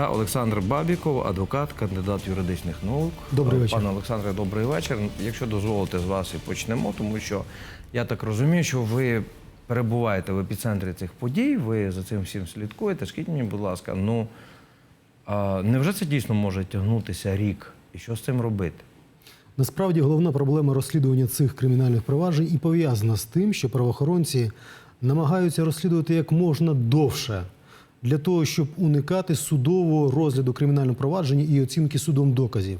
та Олександр Бабіков, адвокат, кандидат юридичних наук. Добрий вечір. Пане Олександре, добрий вечір. Якщо дозволите з вас і почнемо, тому що я так розумію, що ви перебуваєте в епіцентрі цих подій, ви за цим всім слідкуєте. Скажіть мені, будь ласка, ну а, невже це дійсно може тягнутися рік? І що з цим робити? Насправді головна проблема розслідування цих кримінальних проваджень і пов'язана з тим, що правоохоронці намагаються розслідувати як можна довше для того, щоб уникати судового розгляду кримінального провадження і оцінки судом доказів.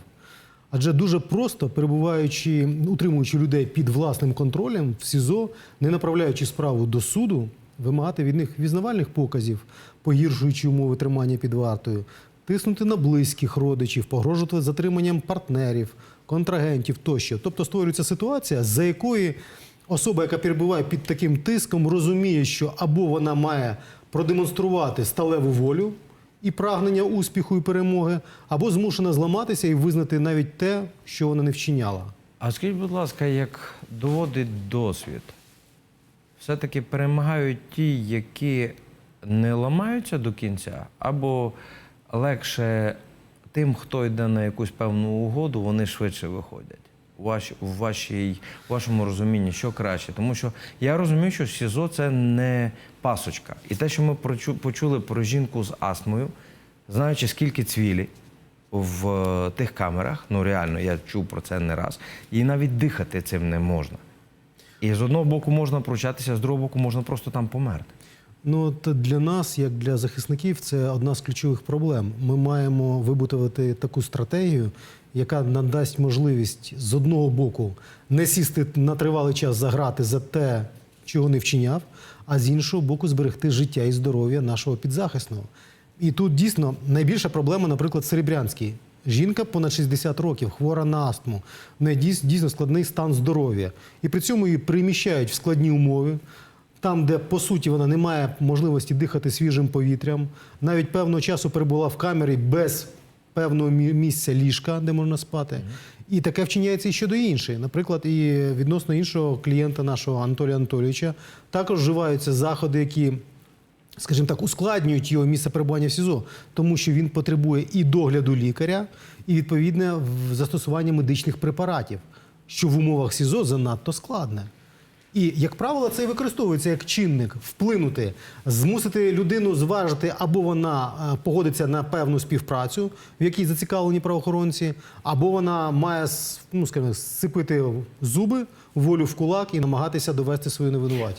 Адже дуже просто, перебуваючи, утримуючи людей під власним контролем в СІЗО, не направляючи справу до суду, вимагати від них візнавальних показів, погіршуючи умови тримання під вартою, тиснути на близьких родичів, погрожувати затриманням партнерів, контрагентів тощо. Тобто створюється ситуація, за якої особа, яка перебуває під таким тиском, розуміє, що або вона має продемонструвати сталеву волю і прагнення успіху і перемоги, або змушена зламатися і визнати навіть те, що вона не вчиняла. А скажіть, будь ласка, як доводить досвід, все-таки перемагають ті, які не ламаються до кінця, або легше тим, хто йде на якусь певну угоду, вони швидше виходять. У, ваш, у, вашій, у вашому розумінні, що краще. Тому що я розумію, що СІЗО це не пасочка. І те, що ми почули про жінку з астмою, знаючи, скільки цвілі в е, тих камерах, ну реально, я чув про це не раз, і навіть дихати цим не можна. І з одного боку можна пручатися, з другого боку можна просто там померти. Ну от для нас, як для захисників, це одна з ключових проблем. Ми маємо вибудувати таку стратегію, яка надасть можливість з одного боку не сісти на тривалий час за грати за те, чого не вчиняв, а з іншого боку, зберегти життя і здоров'я нашого підзахисного. І тут дійсно найбільша проблема, наприклад, в Серебрянській. Жінка понад 60 років, хвора на астму, в неї дійсно складний стан здоров'я. І при цьому її приміщають в складні умови, там, де по суті вона не має можливості дихати свіжим повітрям, навіть певного часу перебула в камері без певного місця ліжка, де можна спати. І таке вчиняється і щодо іншої. Наприклад, і відносно іншого клієнта нашого Анатолія Анатолійовича також вживаються заходи, які скажімо так, ускладнюють його місце перебування в СІЗО, тому що він потребує і догляду лікаря, і відповідне застосування медичних препаратів, що в умовах СІЗО занадто складне. І, як правило, це використовується як чинник вплинути, змусити людину зважити, або вона е, погодиться на певну співпрацю, в якій зацікавлені правоохоронці, або вона має ну, скажімо, сцепити зуби, волю в кулак і намагатися довести свою невинуватість.